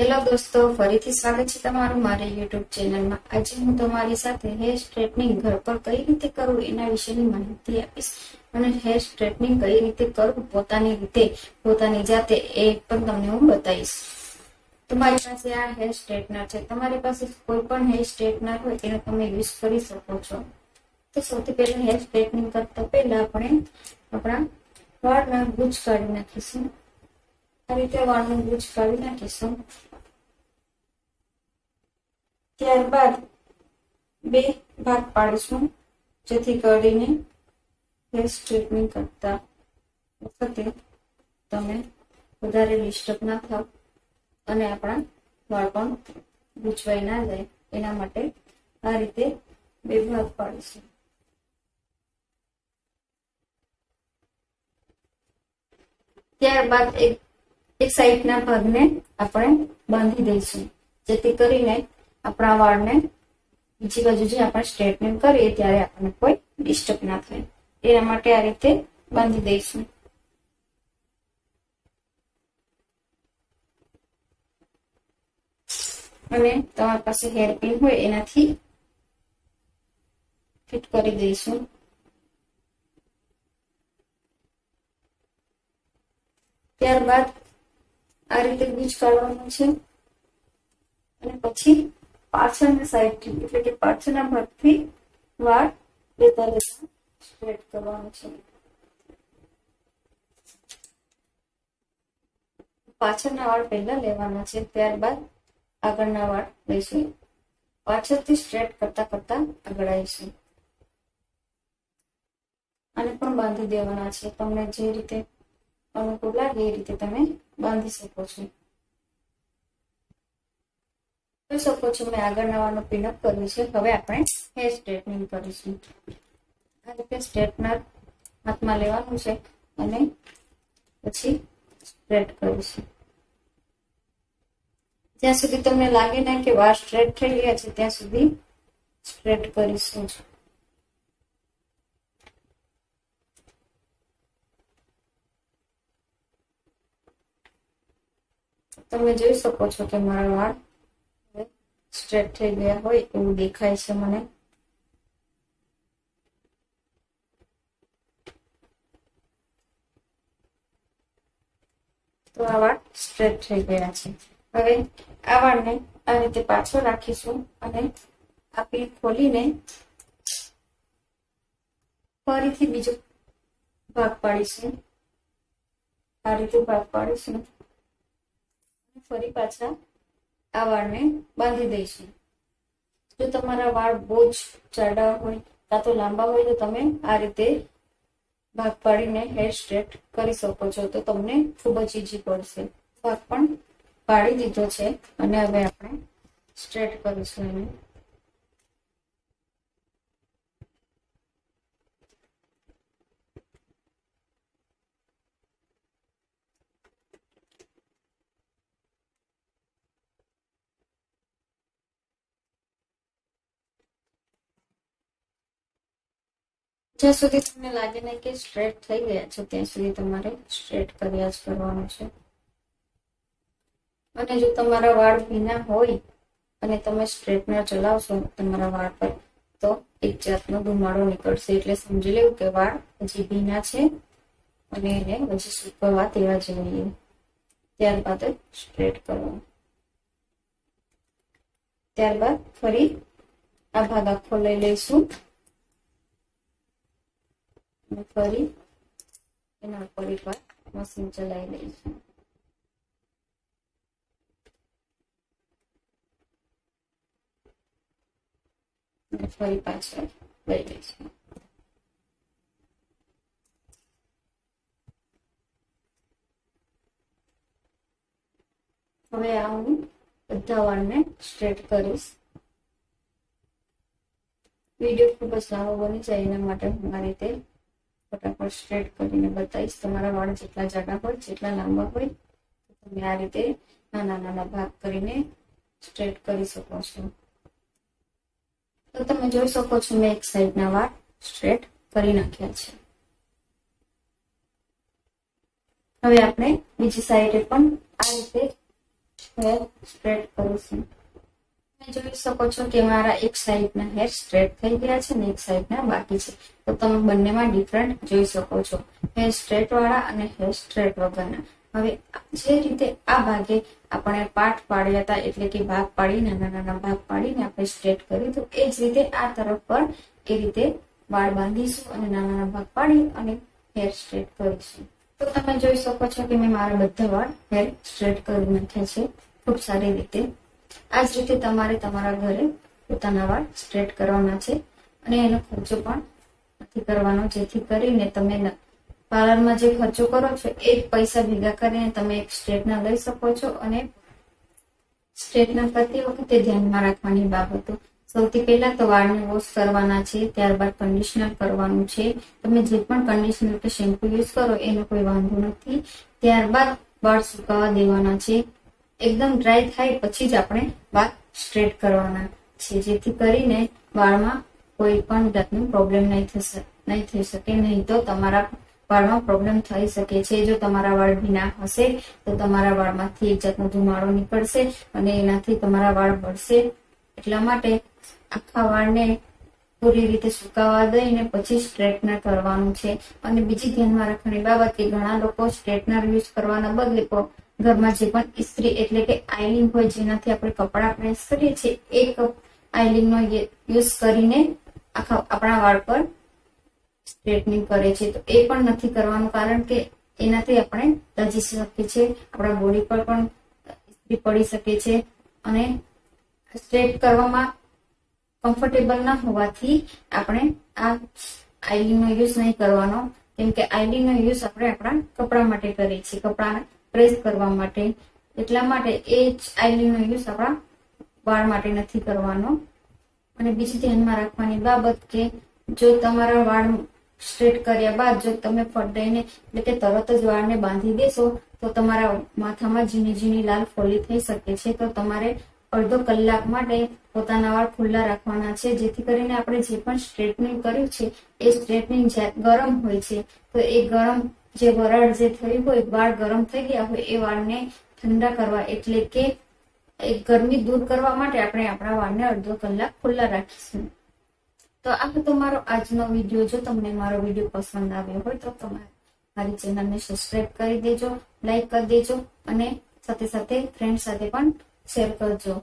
Hello દોસ્તો, ફરીથી સ્વાગત છે તમારું મારી યુટ્યુબ ચેનલમાં. આજે હું તમારી સાથે હેર સ્ટ્રેટનિંગ ઘર પર કઈ રીતે કરવું એના વિશેની માહિતી આપીશ અને હેર સ્ટ્રેટનિંગ કઈ રીતે કરવું પોતાની રીતે, પોતાની જાતે એ પણ તમને હું બતાવીશ. તમારી પાસે આ હેર સ્ટ્રેટનર છે. તમારી પાસે કોઈ પણ હેર સ્ટ્રેટનર હોય તેનો તમે યુઝ કરી શકો છો. તો સૌથી પહેલા હેર સ્ટ્રેટનિંગ કરતા પહેલા આપણે આપણા વાળના ગુજ કાઢી નાખીશું. આ રીતે વાળનું ગુજ કાઢી નાખીશું. ત્યારબાદ બે ભાગ પાડીશું, જેથી કરીને હેર સ્ટ્રેટનિંગ કરતા વખતે તમે વધારે ડિસ્ટર્બ ના થાવ અને આપણા વાળ પણ ગૂંચવાઈ ના જાય. એના માટે આ રીતે બે ભાગ પાડીશું. ત્યારબાદ એક એક સાઈડના ભાગને આપણે બાંધી દઈશું, જેથી કરીને આપણા વાળને બીજી બાજુ જે આપણે સ્ટ્રેટનિંગ કરીએ ત્યારે આપણને કોઈ ડિસ્ટર્બ ના થાય. એના માટે આ રીતે બાંધી દઈશું. અને તમારી પાસે હેરપિન હોય એનાથી ફિટ કરી દઈશું. ત્યારબાદ આ રીતે ગુજ કાઢવાનું છે. અને પછી પાછળની સાઈડથી એટલે કે પાછળના ભાગથી વાળ લેતા સ્ટ્રેટ કરવાનું છે. પાછળના વાળ પહેલા લેવાના છે, ત્યારબાદ આગળના વાળ લઈશું. પાછળથી સ્ટ્રેટ કરતા કરતા આગળ આવીશું. આને પણ બાંધી દેવાના છે. તમને જે રીતે અનુકૂળ લાગે એ રીતે તમે બાંધી શકો છો. જોઈ શકો છો. મેં આગળ નવાનો પિનઅપ કર્યું છે. હવે આપણે હેર સ્ટ્રેટનિંગ કરીશું. આ રીતે સ્ટ્રેટનર હાથમાં લેવાનું છે અને પછી સ્ટ્રેટ કરીશું. જ્યાં સુધી તમને લાગે ને કે વાળ સ્ટ્રેટ થઈ ગયા છે, ત્યાં સુધી સ્ટ્રેટ કરીશું. તમે જોઈ શકો છો કે મારા વાળ સ્ટ્રેટ થઈ ગયા હોય એવું દેખાય છે મને. તો આ વાળ સ્ટ્રેટ થઈ ગયા છે. હવે આ વાળને આ રીતે પાછો રાખીશું અને આ પીન ખોલીને ફરીથી બીજો ભાગ પાડીશું. આ રીતે ભાગ પાડીશું. ફરી પાછા આ વાળને બાંધી દઈશું. જો તમારા વાળ બહુ જ જાડા હોય, કાં તો લાંબા હોય, તો તમે આ રીતે ભાગ પાડીને હેર સ્ટ્રેટ કરી શકો છો. તો તમને ખૂબ જ ઈઝી પડશે. ભાગ પણ પાડી દીધો છે અને હવે આપણે સ્ટ્રેટ કરીશું એને. જ્યાં સુધી તમને લાગે ને કે સ્ટ્રેટ થઈ ગયા છે, ત્યાં સુધી તમારે સ્ટ્રેટ કર્યા જ કરવાનું છે. અને જો તમારા વાળ ભીના હોય અને તમે સ્ટ્રેટનર ચલાવશો તમારા વાળ પર, તો એક જાતનો ધુમાડો નીકળશે. એટલે સમજી લેવું કે વાળ હજી ભીના છે અને એને હજી સુકવવા દેવા જોઈએ. ત્યારબાદ સ્ટ્રેટ કરવાનું ત્યારબાદ ફરી આ ભાગ આખો લઈ લઈશું. અને ફરી એના ઉપર એક વાર મશીન ચલાવી લઈશું. ફરી પાછળ લઈ લઈશું હવે આ હું બધા વાળને સ્ટ્રેટ કરીશ. વીડિયો ખૂબ જ લાંબો બની જાય એના માટે હું આ રીતે ફટાફટ સ્ટ્રેટ કરીને બતાવીશ. તમારા વાળ જેટલા જાડા હોય, જેટલા લાંબા હોય તમે આ રીતે નાના નાના ભાગ કરીને સ્ટ્રેટ કરી શકો છો. તો તમે જોઈ શકો છો, મેં એક સાઈડના વાળ સ્ટ્રેટ કરી નાખ્યા છે. હવે આપણે બીજી સાઈડે પણ આ રીતે સ્ટ્રેટ કરીશું. જોઈ શકો છો કે મારા એક સાઈડના હેર સ્ટ્રેટ થઈ ગયા છે ને એક સાઈડના બાકી છે. તો તમે બંનેમાં ડિફરન્ટ જોઈ શકો છો. હેર સ્ટ્રેટ વાળા અને હેર સ્ટ્રેટ વગરના. હવે જે રીતે આ ભાગે આપણે પાઠ પાડ્યા હતા, એટલે કે ભાગ પાડી, નાના નાના ભાગ પાડીને આપણે સ્ટ્રેટ કર્યું, તો એ જ રીતે આ તરફ પર એ રીતે વાળ બાંધીશું અને નાના નાના ભાગ પાડી અને હેર સ્ટ્રેટ કરીશું. તો તમે જોઈ શકો છો કે મેં મારા બધા વાળ હેર સ્ટ્રેટ કરી નાખ્યા છે. ખૂબ સારી રીતે. આ જ રીતે તમારે તમારા ઘરે પોતાના વાળ સ્ટ્રેટ કરવાના છે અને એનો ખર્ચો પણ નથી કરવાનો. જેથી કરીને તમે પાર્લરમાં જે ખર્ચો કરો છો, એ પૈસા ભેગા કરીને તમે એક સ્ટ્રેટના લઈ શકો છો અને સ્ટ્રેટના કરતી વખતે ધ્યાનમાં રાખવાની બાબતો. સૌથી પહેલા તો વાળને વોશ કરવાના છે, ત્યારબાદ કન્ડિશનર કરવાનું છે. તમે જે પણ કન્ડિશનર કે શેમ્પુ યુઝ કરો, એનો કોઈ વાંધો નથી. ત્યારબાદ વાળ સુકાવા દેવાના છે. એકદમ ડ્રાય થાય પછી જ આપણે વાળ સ્ટ્રેટ કરવાના છે જેથી કરીને વાળમાં કોઈ પણ જાતનું પ્રોબ્લેમ નહીં થશે, નહીં થઈ શકે. નહીં તો તમારા વાળમાં પ્રોબ્લેમ થઈ શકે છે. જો તમારા વાળ ભીના હશે, તો તમારા વાળમાંથી એક જાતનો ધુમાડો નીકળશે અને એનાથી તમારા વાળ બળશે. એટલા માટે આખા વાળને પૂરી રીતે સુકાવા દઈને પછી સ્ટ્રેટનર કરવાનું છે. અને બીજી ધ્યાનમાં રાખવાની બાબત કે ઘણા લોકો સ્ટ્રેટનર યુઝ કરવાના બદલે ઘરમાં જે પણ ઇસ્ત્રી એટલે કે આઈલિંગ હોય જેનાથી આપણે કપડાં પ્રેસ કરીએ છીએ, એ આઈલિંગનો યુઝ કરીને આખા આપણા વાળ પર સ્ટ્રેટનિંગ કરે છે. તો એ પણ નથી કરવાનું કારણ કે એનાથી આપણે દાજી શકીએ છીએ, આપણા બોડી પર પણ ઇસ્ત્રી પડી શકે છે અને સ્ટ્રેટ કરવામાં કમ્ફર્ટેબલ ના હોવાથી આપણે આ આઈલિંગનો યુઝ નહીં કરવાનો. કેમ કે આઈલિંગનો યુઝ આપણે આપણા કપડા માટે કરીએ છીએ. કપડાને પ્રેસ કરવા માટે. એટલા માટે એ જ આઈલીનો યુઝ આપણા વાળ માટે નથી કરવાનો. અને બીજી ધ્યાનમાં રાખવાની બાબત કે જો તમારા વાળ સ્ટ્રેટ કર્યા બાદ જો તમે ફડાઈને એટલે કે તરત જ વાળને બાંધી દેશો, તો તમારા માથામાં ઝીણી ઝીણી લાલ ફોલી થઈ શકે છે. તો તમારે અડધો કલાક માટે પોતાના વાળ ખુલ્લા રાખવાના છે. જેથી કરીને આપણે જે પણ સ્ટ્રેટનિંગ કર્યું છે, એ સ્ટ્રેટનિંગ ગરમ હોય છે, તો એ ગરમ જે વરાળ જે થયું હોય વાળ ગરમ થઈ ગયા હોય, એ વાળને ઠંડા કરવા એટલે કે એ ગરમી દૂર કરવા માટે આપણે આપણા વાળને અડધો કલાક ખુલ્લા રાખીશું. તો આ હતો મારો આજનો વીડિયો. જો તમને મારો વીડિયો પસંદ આવ્યો હોય, તો તમારે મારી ચેનલને સબસ્ક્રાઈબ કરી દેજો લાઈક કરી દેજો અને સાથે સાથે ફ્રેન્ડ સાથે પણ શેર કરજો.